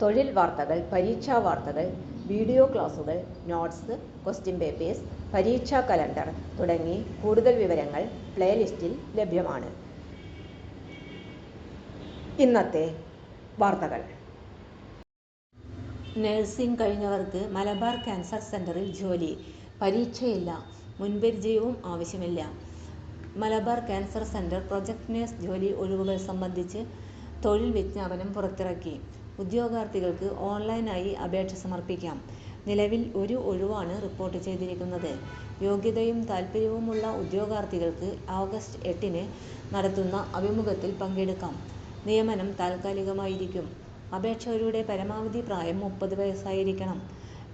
തൊഴിൽ വാർത്തകൾ പരീക്ഷാ വാർത്തകൾ വീഡിയോ ക്ലാസുകൾ നോട്ട്സ് ക്വസ്റ്റ്യൻ പേപ്പേഴ്സ് പരീക്ഷാ കലണ്ടർ തുടങ്ങി കൂടുതൽ വിവരങ്ങൾ പ്ലേലിസ്റ്റിൽ ലഭ്യമാണ്. ഇന്നത്തെ വാർത്തകൾ. നഴ്സിംഗ് കഴിഞ്ഞവർക്ക് മലബാർ ക്യാൻസർ സെന്ററിൽ ജോലി. പരീക്ഷയില്ല മുൻപരിചയവും ആവശ്യമില്ല. Malabar cancer centre project nurse ജോലി ഒഴിവുകൾ സംബന്ധിച്ച് തൊഴിൽ വിജ്ഞാപനം പുറത്തിറക്കി. ഉദ്യോഗാർത്ഥികൾക്ക് ഓൺലൈനായി അപേക്ഷ സമർപ്പിക്കാം. നിലവിൽ ഒരു ഒഴിവാണ് റിപ്പോർട്ട് ചെയ്തിരിക്കുന്നത്. യോഗ്യതയും താൽപ്പര്യവുമുള്ള ഉദ്യോഗാർത്ഥികൾക്ക് ഓഗസ്റ്റ് എട്ടിന് നടത്തുന്ന അഭിമുഖത്തിൽ പങ്കെടുക്കാം. നിയമനം താൽക്കാലികമായിരിക്കും. അപേക്ഷകരുടെ പരമാവധി പ്രായം മുപ്പത് വയസ്സായിരിക്കണം.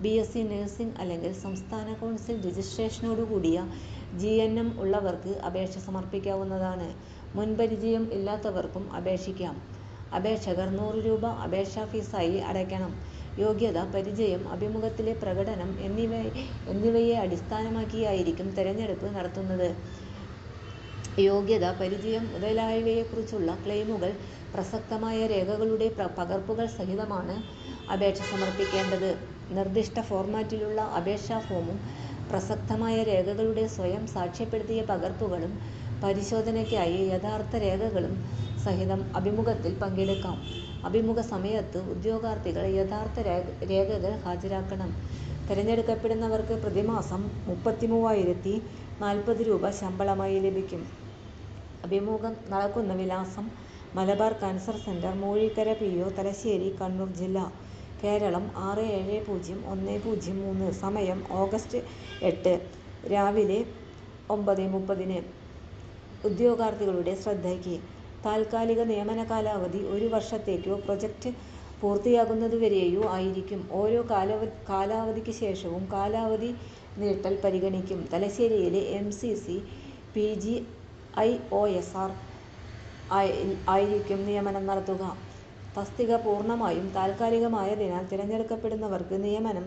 ബിഎസ്സി നഴ്സിംഗ് അല്ലെങ്കിൽ സംസ്ഥാന കൗൺസിൽ രജിസ്ട്രേഷനോടുകൂടിയ ജി എൻ എം ഉള്ളവർക്ക് അപേക്ഷ സമർപ്പിക്കാവുന്നതാണ്. മുൻപരിചയം ഇല്ലാത്തവർക്കും അപേക്ഷിക്കാം. അപേക്ഷകർ നൂറ് രൂപ അപേക്ഷാ ഫീസായി അടയ്ക്കണം. യോഗ്യത പരിചയം അഭിമുഖത്തിലെ പ്രകടനം എന്നിവ എന്നിവയെ അടിസ്ഥാനമാക്കിയായിരിക്കും തിരഞ്ഞെടുപ്പ് നടത്തുന്നത്. യോഗ്യത പരിചയം മുതലായവയെക്കുറിച്ചുള്ള ക്ലെയിമുകൾ പ്രസക്തമായ രേഖകളുടെ പകർപ്പുകൾ സഹിതമാണ് അപേക്ഷ സമർപ്പിക്കേണ്ടത്. നിർദ്ദിഷ്ട ഫോർമാറ്റിലുള്ള അപേക്ഷാ ഫോമും പ്രസക്തമായ രേഖകളുടെ സ്വയം സാക്ഷ്യപ്പെടുത്തിയ പകർപ്പുകളും പരിശോധനയ്ക്കായി യഥാർത്ഥ രേഖകളും സഹിതം അഭിമുഖത്തിൽ പങ്കെടുക്കാം. അഭിമുഖ സമയത്ത് ഉദ്യോഗാർത്ഥികൾ യഥാർത്ഥ രേഖകൾ ഹാജരാക്കണം. തിരഞ്ഞെടുക്കപ്പെടുന്നവർക്ക് പ്രതിമാസം മുപ്പത്തിമൂവായിരത്തി നാൽപ്പത് രൂപ ശമ്പളമായി ലഭിക്കും. അഭിമുഖം നടക്കുന്ന വിലാസം Malabar cancer centre Moozhikkara P O Thalassery Kannur ജില്ല. കേരളം ആറ് ഏഴ് പൂജ്യം ഒന്ന് പൂജ്യം മൂന്ന്. സമയം ഓഗസ്റ്റ് എട്ട് രാവിലെ ഒമ്പത് മുപ്പതിന്. ഉദ്യോഗാർത്ഥികളുടെ ശ്രദ്ധയ്ക്ക് താൽക്കാലിക നിയമന കാലാവധി ഒരു വർഷത്തേക്കോ പ്രൊജക്റ്റ് പൂർത്തിയാകുന്നതുവരെയോ ആയിരിക്കും. ഓരോ കാലാവധിക്ക് ശേഷവും കാലാവധി നീട്ടൽ പരിഗണിക്കും. തലശ്ശേരിയിലെ M C C P G I O S R ആയിരിക്കും നിയമനം നടത്തുക. തസ്തിക പൂർണമായും താൽക്കാലികമായതിനാൽ തിരഞ്ഞെടുക്കപ്പെടുന്നവർക്ക് നിയമനം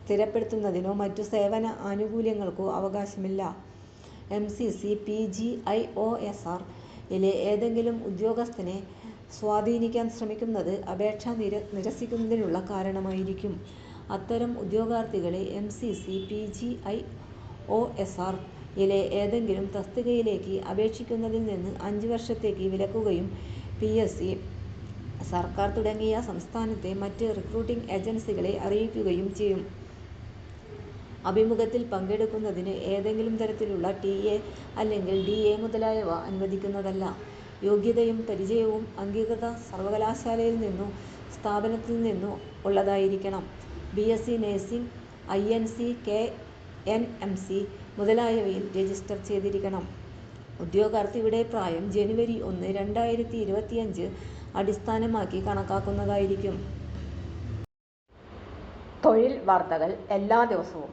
സ്ഥിരപ്പെടുത്തുന്നതിനോ മറ്റു സേവന ആനുകൂല്യങ്ങൾക്കോ അവകാശമില്ല. M C C P G I O S R ഇലെ ഏതെങ്കിലും ഉദ്യോഗസ്ഥനെ സ്വാധീനിക്കാൻ ശ്രമിക്കുന്നത് അപേക്ഷ നിര നിരസിക്കുന്നതിനുള്ള കാരണമായിരിക്കും. അത്തരം ഉദ്യോഗാർത്ഥികളെ M C C P G I O S R ഇലെ ഏതെങ്കിലും തസ്തികയിലേക്ക് അപേക്ഷിക്കുന്നതിൽ നിന്ന് അഞ്ച് വർഷത്തേക്ക് വിലക്കുകയും പി എസ് സി സർക്കാർ തുടങ്ങിയ സംസ്ഥാനത്തെ മറ്റ് റിക്രൂട്ടിംഗ് ഏജൻസികളെ അറിയിക്കുകയും ചെയ്യും. അഭിമുഖത്തിൽ പങ്കെടുക്കുന്നതിന് ഏതെങ്കിലും തരത്തിലുള്ള ടി എ അല്ലെങ്കിൽ ഡി എ മുതലായവ അനുവദിക്കുന്നതല്ല. യോഗ്യതയും പരിചയവും അംഗീകൃത സർവകലാശാലയിൽ നിന്നോ സ്ഥാപനത്തിൽ നിന്നോ ഉള്ളതായിരിക്കണം. B S C nursing M C മുതലായവയിൽ രജിസ്റ്റർ ചെയ്തിരിക്കണം. ഉദ്യോഗാർത്ഥിയുടെ പ്രായം ജനുവരി ഒന്ന് രണ്ടായിരത്തി ഇരുപത്തിയഞ്ച് അടിസ്ഥാനമാക്കി കണക്കാക്കുന്നതായിരിക്കും. തൊഴിൽ വാർത്തകൾ എല്ലാ ദിവസവും